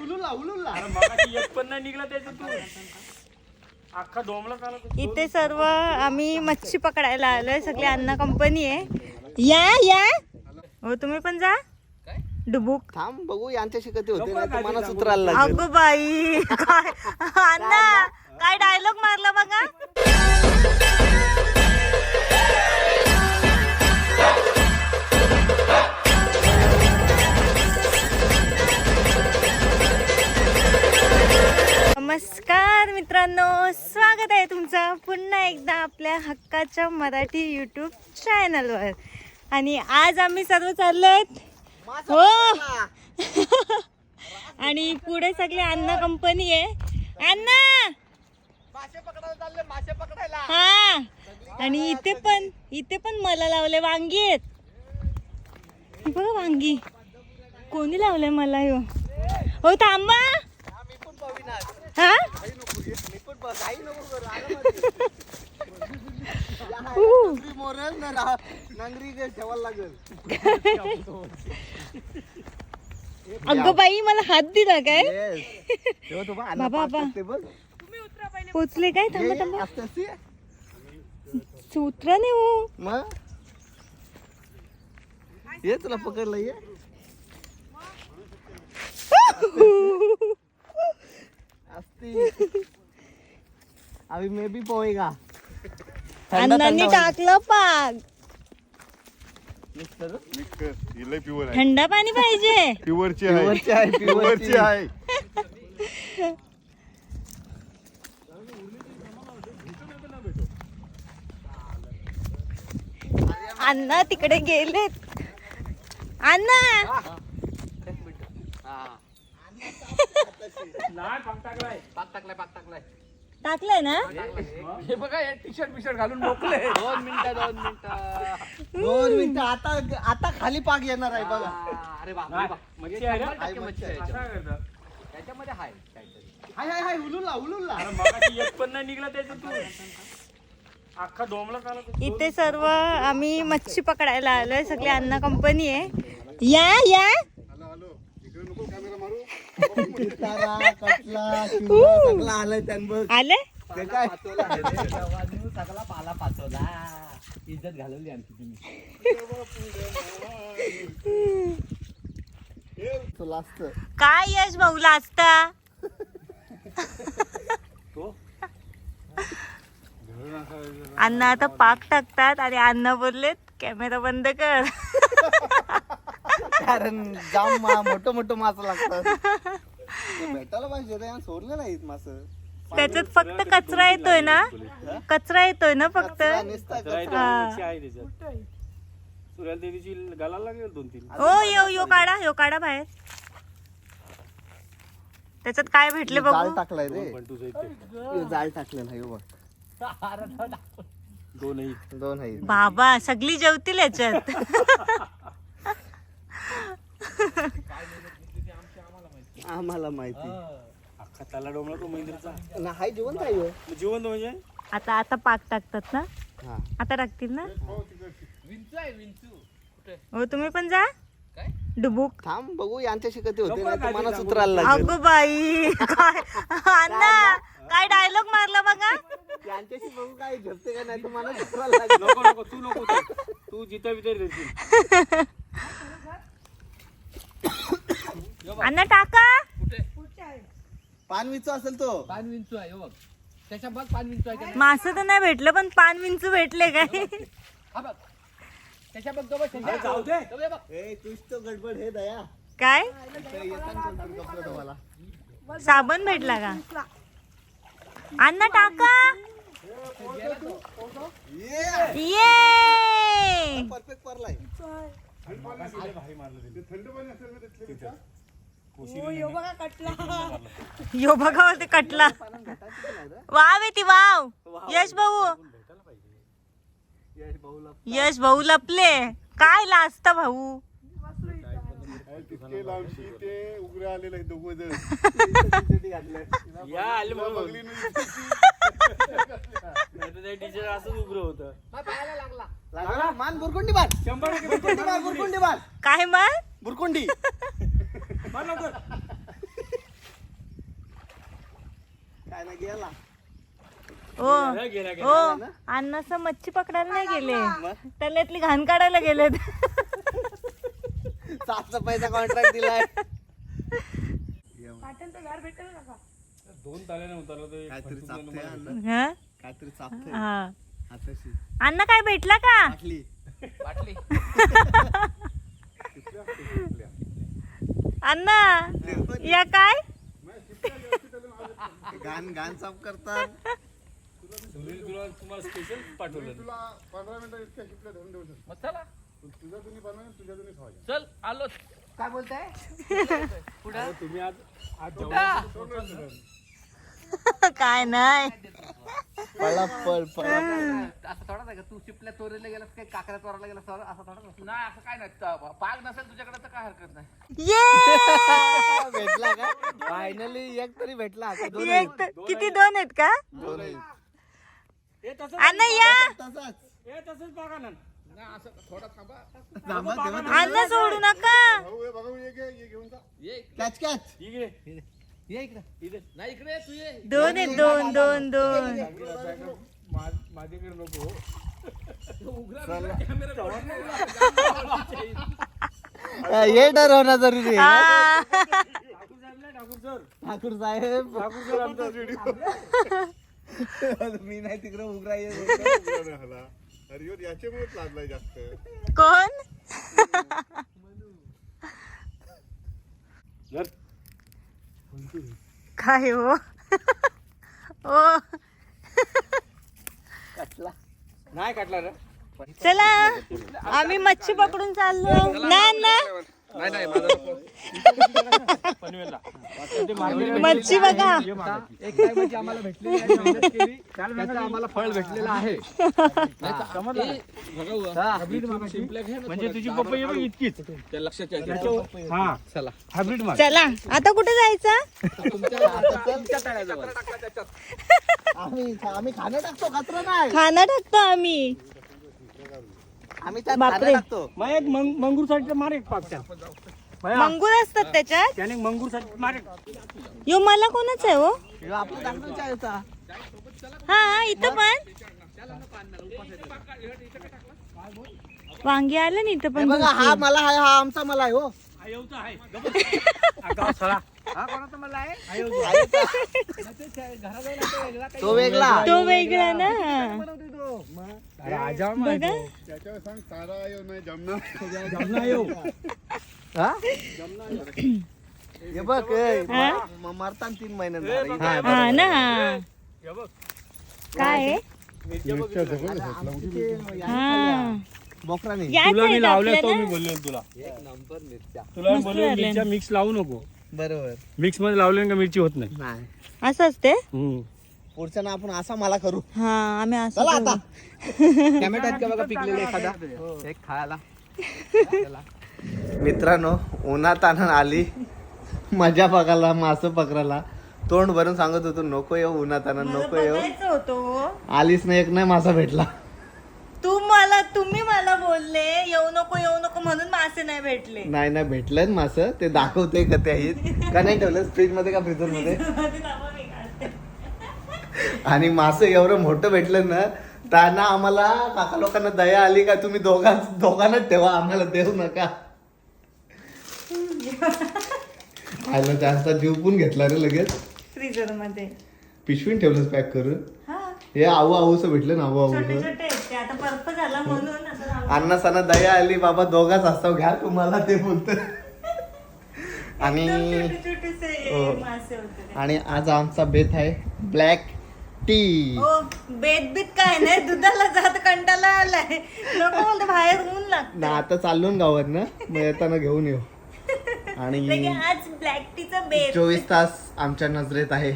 हुलूला हुलूला अरे मगाशी एक पण नाही निघला त्याच्यातून. अख्खा डोमला चालत होता. इथे सर्व आम्ही मच्छी पकडायला आलोय. सगळी अन्न कंपनी आहे. या या. हो तुम्ही पण जा. डुबुक. थांब बघू यांच्याशी कधी होते नाही तर मला सुत्रायला लागेल. अगो बाई काय अण्णा काय डायलॉग मारला हक्काच्या मराठी यूट्यूब चॅनलवर आणि आज आम्ही सर्व चाललोय. हो. आणि पुढे सगळे अन्न कंपनी आहे. अण्णा! हा. आणि इथे पण इथे पण मला लावले वांगी आहेत. हे बघा वांगी. कोणी लावले मला ह्यो? हो थांबा. हा अगं बाई मला हात दिला काय? बाबा, बाबा. पोचले काय? थांबा थांबा. सूत्र नाही हो. ये तुला पकडलं ये. अभी मे भी पोहेगा अण्णांनी टाकलं पाग. लय प्युअर आहे. थंड पाणी पाहिजे. प्युअरची आहे. प्युअरची आहे, प्युअरची. प्युअरची आहे. अण्णा तिकडे गेलेत. अण्णा. नाही पाक टाकलाय. टाकलंय. ना? हे बघा टी शर्ट बी शर्ट घालून मोकले दोन मिनिटं दोन मिनिटं. दोन मिनिटं आता आता खाली पाक येणार आहे बघा. मच्छी आहे ना? आहे मच्छी आहे. असं करतं. हाय हाय हाय अरे मगाशी एक पण नाही निघला त्याच्यातून अख्खा डोमला. इथे सर्व आम्ही मच्छी पकडायला आलोय. सगळी अन्न कंपनी आहे. या या तारा कटला शिवला सगळा आलाय त्यान बघ आले सगळा पाला पाचवला इज्जत घालवली आमची तुम्ही तुला असतं काय यश भाऊ असता अण्णा आता पाक टाकतात आणि अण्णा बोललेत कॅमेरा बंद कर. कारण जाम मा- मोठं मोठं मास लागतात. ते भेटायला पाहिजे रे सोडले नाहीत मास. त्याच्यात फक्त कचरा येतोय ना? कचरा येतोय ना फक्त? हा. देवीची घालायला लागेल दोन तीन. ओ यो यो काढा यो काढा बाहेर. त्याच्यात काय भेटले जाळ बघू? टाकलाय रे. पण तुझं इथे हे जाळ टाकलेलं आहे बघ. दोनही. दोन आहे बाबा सगळी जेवतील याच्यात. आम्हाला माहिती. अख्खा त्याला डोमला तो महिंद्रचा. ना हाय जेवण काय हो जीवन म्हणजे? आता आता पाक टाकतात ना? हा. आता टाकतील ना? हो तुम्ही पण जा. डुबुक. थांब बघू यांच्याशी कधी होते नाही तर सुत्रायला लागेल. अगो बाई काय? अण्णा काय डायलॉग मारला बघा? यांच्याशी बघू काय झेपते का नाही तर लागेल. नको नको तू नको तू. तू जिथं देशील अण्णा टाका. पानवीचा असेल तो. पान विंचू आहे हो बघ. त्याच्या बघ पान विंचू आहे का नाही? मास तर नाही भेटलं पण पान विंचू भेटले काय? हा बघ. त्याच्या बघ तो बघ अरे जाऊ दे. तो बघ ए तुझ तो गडबड हे दया. काय? इथे येताना कोणतरी कपडे तुम्हाला साबण भेटला का? अण्णा टाका. ये. परफेक्ट परलाय यो बघा ते कटला. वाव येते वाव. यश भाऊ. यश भाऊ लपले. काय लाजत भाऊ? ते आहे या टीचर असंच उग्र होतं. मान बुरकुंडी शंभर काय मग बुरकुंडी. मार लवकर. काय ना गेला. ओ गेला गेला ओ अण्णासा मच्छी पकडायला नाही गेले. त्याला इथली घाण काढायला गेलेत. साफसफाईचा कॉन्ट्रॅक्ट दिलाय. दोन ताल्याने उतरलं तर एक काहीतरी चापतंय अन्न. हा? काहीतरी चापतंय. हा. हाताशी. अण्णा काय भेटला का? बाटली. बाटली. अण्णा या काय? घाण घाण साफ करतात. सुनील तुला तुम्हाला स्पेशल पाठवलं. तुला पंधरा मिनिटं इतक्या शिपल्या धरून देऊ शकतो. मग चला. तुझ्या तुम्ही बनवा तुझ्या तुम्ही चल आलो. काय बोलताय? तुम्ही आज आज जेवण काय नाही. पळा पळ पळ. असं थोडा नाही का तू चिपल्या चोरीला गेलास काय काकड्या चोरायला गेलास तर असं थोडा नाही? असं काय नाही. पाग नसेल तुझ्याकडे तर काय हरकत नाही. ये! भेटला का? फायनली एक तरी भेटला. आता दोन आहेत. एक तर- किती दोन आहेत का? दोन आहेत. हे तसंच हे बघा ना. नाही असं थोडा थांबा. तेव्हा सोडू नका. भाऊ बघा ये घे ये घेऊन जा. ये कॅच कॅच ठीक आहे ये इकडे. इथे नाही इकडे तू ये. दोन आहेत दोन दोन दोन माझ्याकडे नको हे. ठरवणं जरुरी हा. ठाकूर साहेब ठाकूर सर. ठाकूर साहेब. ठाकूर सर आमचा मी नाही तिकडे उघडा. अरे याच्यामुळेच लागलाय जास्त. कोण? काय हो? ओ. नाही काटला रे. चला. आम्ही मच्छी पकडून चाललो. ना ना. पनवेलला. मच्छी बघा. एक काय म्हणजे आम्हाला भेटलेली आहे, मेहनत केली, त्याचं आम्हाला फळ भेटलेलं आहे. म्हणजे तुझी पपई बघ इतकीच. हा. चला. हायब्रिड माल चला आता कुठे जायचं? आम्ही आम्ही खाणं टाकतो कचरा नाही खाना टाकतो आम्ही. आम्ही त्यात बापरे. खाणं टाकतो. मग एक मंग मंगूरसाठी मार एक पाक त्या भया, मंगूर असतात त्याच्यात? त्याने मंगूरसाठी मार एक यो मला कोणच आहे हो? ह्यो आपला. हा इथं पण? वांगी आलं ना इथं हे पण बघा हा मला आहे हा आमचा मला आहे हो. हा, येऊचं आहे. गप्प. हा, गाव तो वेगळा. तो वेगळा ना. माहीत बघा. हो. त्याच्यावर सांग सारा येऊ नाही जमना येऊ. हा? हे बघ ए, हा? म- मरताना तीन महिन्यात हा ना. हे बघ, काय आहे? हा. बोकराने. याच तुला मी लावलं तो मी बोललो तुला. एक नंबर मिरच्या. तुला बोललो. मिरच्या मिक्स लावू नको. बरोबर. मिक्समध्ये लावले का मिरची होत नाही. नाही असं असते? हम्म. पुढच्या ना आपण असा मला करू. हा आम्ही असं चला. आता. टॅमॅटो आहेत का बघा पिकलेले एखादा. एक खायला. मित्रांनो उन्हात आणून आली. मजा बघायला मासं पकडायला तोंड भरून सांगत होतो नको येऊ उन्हात आणून नको येऊ. बघायचं होतं हो. आलीच नाही एक नाही मासा भेटला. बोलले येऊ नको येऊ नको म्हणून मासे नाही भेटले. नाही नाही भेटलं मासं. ते दाखवते का ते आहेत का नाही ठेवलं फ्रीजमध्ये का फ्रीजरमध्ये आणि मासं एवढं मोठं भेटलं ना त्यांना आम्हाला काका लोकांना दया आली का तुम्ही दोघां दोघांनाच ठेवा आम्हाला देऊ नका. आयला जास्त जीव पण घेतला रे लगेच. फ्रीजरमध्ये पिशवीन ठेवलंच पॅक करून? हा. हे आऊ आऊच भेटलं ना आऊ छोटे आऊच छोटे आहेत ते आता बर्फ झाला म्हणून असं राहून- अण्णा सणा दया आली बाबा दोघाच असतो घ्या तुम्हाला ते बोलत आणि छोटेसे हो. मासे होते ते. आणि आज आमचा बेत आहे ब्लॅक टी. बेत बीत काय नाही दुधाला जात कंटाला आलाय. नको बोलते बाहेर ऊन लागतं ना आता चाललो ना गावात ना मग येताना घेऊन येऊ. आणि आज ब्लॅक टीचा बेत चोवीस तास आमच्या नजरेत आहे.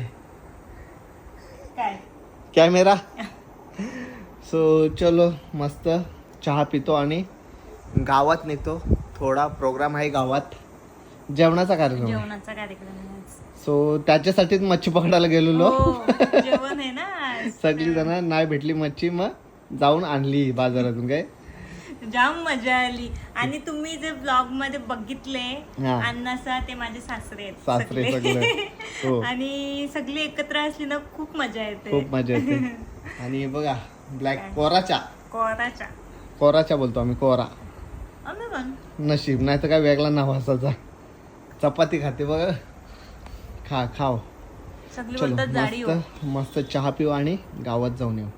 काय? कॅमेरा. सो चलो मस्त. चहा पितो आणि गावात निघतो. थोडा प्रोग्राम आहे गावात. जेवणाचा कार्यक्रम. आहे जेवणाचा कार्यक्रम आहे आज. सो त्याच्यासाठीच मच्छी पकडायला गेलेलो. हो, जेवण आहे ना आज. सगळी जण नाही भेटली मच्छी मग जाऊन आणली बाजारातून काय? जाम मजा आली. आणि तुम्ही जे ब्लॉगमध्ये बघितले हा. अण्णासा ते माझे सासरे आहेत सासरे सगळे. सगळे. हो. आणि सगळी एकत्र असली ना खूप मजा येते. खूप मजा येते. आणि बघा ब्लॅक कोराचा. कोराच्या कोराचा बोलतो आम्ही कोरा. आम्ही पण. नशीब नाही तर काय वेगळा नाव असायचा. चपाती खाते बघ. खा खाव. सगळी चलो बोलतात जाडी हो. मस्त मस्त चहा पिऊ आणि गावात जाऊन येऊ.